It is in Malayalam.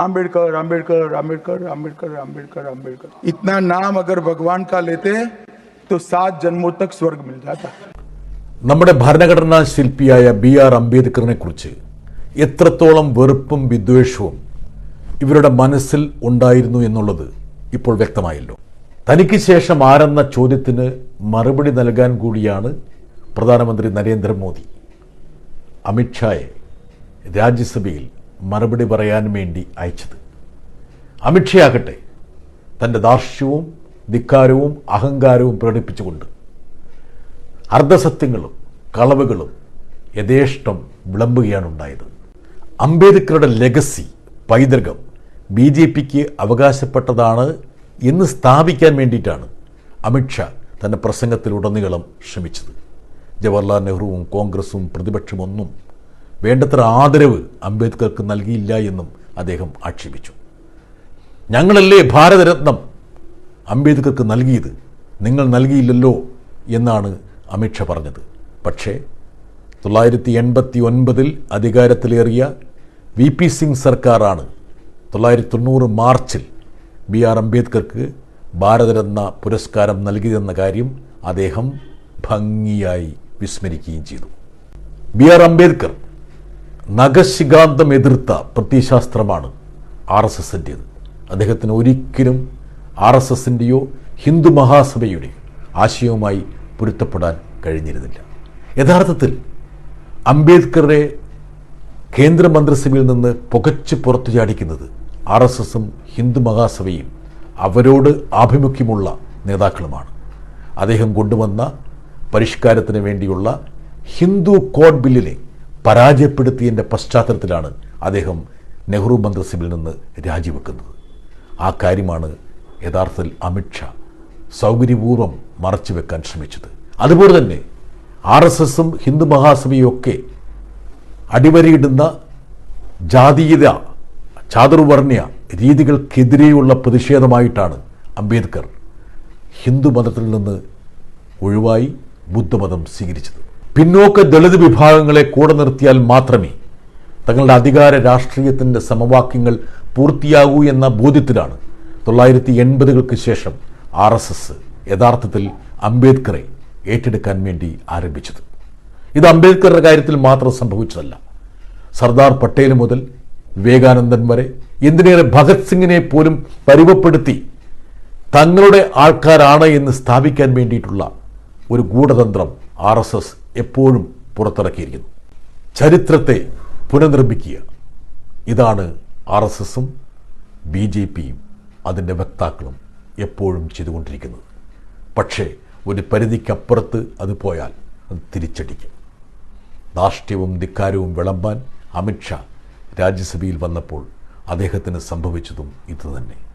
आम्बेडकर आम्बेडकर आम्बेडकर आम्बेडकर आम्बेडकर आम्बेडकर इतना नाम अगर भगवान का लेते तो सात जन्मों तक स्वर्ग मिल जाता നമ്മുടെ ഭരണഘടനാ ശില്പിയായ ബി ആർ അംബേദ്കറിനെ കുറിച്ച് എത്രത്തോളം വെറുപ്പും വിദ്വേഷവും ഇവരുടെ മനസ്സിൽ ഉണ്ടായിരുന്നു എന്നുള്ളത് ഇപ്പോൾ വ്യക്തമായല്ലോ തനിക്ക് ശേഷം ആരെന്ന ചോദ്യത്തിന് മറുപടി നൽകാൻ കൂടിയാണ് പ്രധാനമന്ത്രി നരേന്ദ്രമോദി അമിത്ഷായെ രാജ്യസഭയിൽ മറുപടി പറയാൻ വേണ്ടി അയച്ചത്. അമിത്ഷയാകട്ടെ തന്റെ ദാർഷ്യവും ധിക്കാരവും അഹങ്കാരവും പ്രകടിപ്പിച്ചുകൊണ്ട് അർദ്ധസത്യങ്ങളും കളവുകളും യഥേഷ്ടം വിളമ്പുകയാണ് ഉണ്ടായത്. അംബേദ്കറുടെ ലെഗസി പൈതൃകം ബി ജെ പിക്ക് അവകാശപ്പെട്ടതാണ് എന്ന് സ്ഥാപിക്കാൻ വേണ്ടിയിട്ടാണ് അമിത്ഷാ തന്റെ പ്രസംഗത്തിലുടനീളം ശ്രമിച്ചത്. ജവഹർലാൽ നെഹ്റുവും കോൺഗ്രസും പ്രതിപക്ഷമൊന്നും വേണ്ടത്ര ആദരവ് അംബേദ്കർക്ക് നൽകിയില്ല എന്നും അദ്ദേഹം ആക്ഷേപിച്ചു. ഞങ്ങളല്ലേ ഭാരതരത്നം അംബേദ്കർക്ക് നൽകിയത്? നിങ്ങൾ നൽകിയില്ലല്ലോ എന്നാണ് അമിത്ഷാ പറഞ്ഞത്. പക്ഷേ തൊള്ളായിരത്തി എൺപത്തി ഒൻപതിൽ അധികാരത്തിലേറിയ വി പി സിംഗ് സർക്കാരാണ് തൊള്ളായിരത്തി തൊണ്ണൂറ് മാർച്ചിൽ ബി ആർ അംബേദ്കർക്ക് ഭാരതരത്ന പുരസ്കാരം നൽകിയതെന്ന കാര്യം അദ്ദേഹം ഭംഗിയായി വിസ്മരിക്കുകയും ചെയ്തു. ബി ആർ അംബേദ്കർ നഖശികാന്തം എതിർത്ത പ്രത്യശാസ്ത്രമാണ് ആർ എസ് എസിന്റേത് അദ്ദേഹത്തിന് ഒരിക്കലും ആർ എസ് എസിന്റെയോ ഹിന്ദു മഹാസഭയുടെയോ ആശയവുമായി പൊരുത്തപ്പെടാൻ കഴിഞ്ഞിരുന്നില്ല. യഥാർത്ഥത്തിൽ അംബേദ്കറെ കേന്ദ്രമന്ത്രിസഭയിൽ നിന്ന് പുകച്ച് പുറത്തു ചാടിക്കുന്നത് ആർ എസ് എസും ഹിന്ദു മഹാസഭയും അവരോട് ആഭിമുഖ്യമുള്ള നേതാക്കളുമാണ്. അദ്ദേഹം കൊണ്ടുവന്ന പരിഷ്കാരത്തിന് വേണ്ടിയുള്ള ഹിന്ദു കോഡ് ബില്ലിനെ പരാജയപ്പെടുത്തിയതിന്റെ പശ്ചാത്തലത്തിലാണ് അദ്ദേഹം നെഹ്റു മന്ത്രിസഭയിൽ നിന്ന് രാജിവെക്കുന്നത്. ആ കാര്യമാണ് യഥാർത്ഥത്തിൽ അമിത്ഷാ സൗകര്യപൂർവം മറച്ചു വെക്കാൻ ശ്രമിച്ചത്. അതുപോലെ തന്നെ ആർ എസ് എസും ഹിന്ദു മഹാസഭയും ഒക്കെ അടിവരയിടുന്ന ജാതീയത ചാതുർവർണയ രീതികൾക്കെതിരെയുള്ള പ്രതിഷേധമായിട്ടാണ് അംബേദ്കർ ഹിന്ദു മതത്തിൽ നിന്ന് ഒഴിവായി ബുദ്ധമതം സ്വീകരിച്ചത്. പിന്നോക്ക ദളിത് വിഭാഗങ്ങളെ കൂടെ നിർത്തിയാൽ മാത്രമേ തങ്ങളുടെ അധികാര രാഷ്ട്രീയത്തിന്റെ സമവാക്യങ്ങൾ പൂർത്തിയാകൂ എന്ന ബോധ്യത്തിലാണ് തൊള്ളായിരത്തി എൺപതുകൾക്ക് ശേഷം ആർ എസ് എസ് യഥാർത്ഥത്തിൽ അംബേദ്കറെ ഏറ്റെടുക്കാൻ വേണ്ടി ആരംഭിച്ചത്. ഇത് അംബേദ്കറുടെ കാര്യത്തിൽ മാത്രം സംഭവിച്ചതല്ല. സർദാർ പട്ടേൽ മുതൽ വിവേകാനന്ദൻ വരെ എന്തിനേറെ ഭഗത് സിംഗിനെ പോലും പരുവപ്പെടുത്തി തങ്ങളുടെ ആൾക്കാരാണ് എന്ന് സ്ഥാപിക്കാൻ വേണ്ടിയിട്ടുള്ള ഒരു ഗൂഢതന്ത്രം ആർ എസ് എസ് എപ്പോഴും പുറത്തിറക്കിയിരിക്കുന്നു. ചരിത്രത്തെ പുനർനിർമ്മിക്കുക. ഇതാണ് ആർ എസ് എസും ബി ജെ പിയും അതിന്റെ വക്താക്കളും എപ്പോഴും ചെയ്തുകൊണ്ടിരിക്കുന്നത്. പക്ഷേ ഒരു പരിധിക്കപ്പുറത്ത് അത് പോയാൽ അത് തിരിച്ചടിക്കും. ധാർഷ്ട്യവും ധിക്കാരവും വിളമ്പാൻ അമിത്ഷാ രാജ്യസഭയിൽ വന്നപ്പോൾ അദ്ദേഹത്തിന് സംഭവിച്ചതും ഇതുതന്നെ.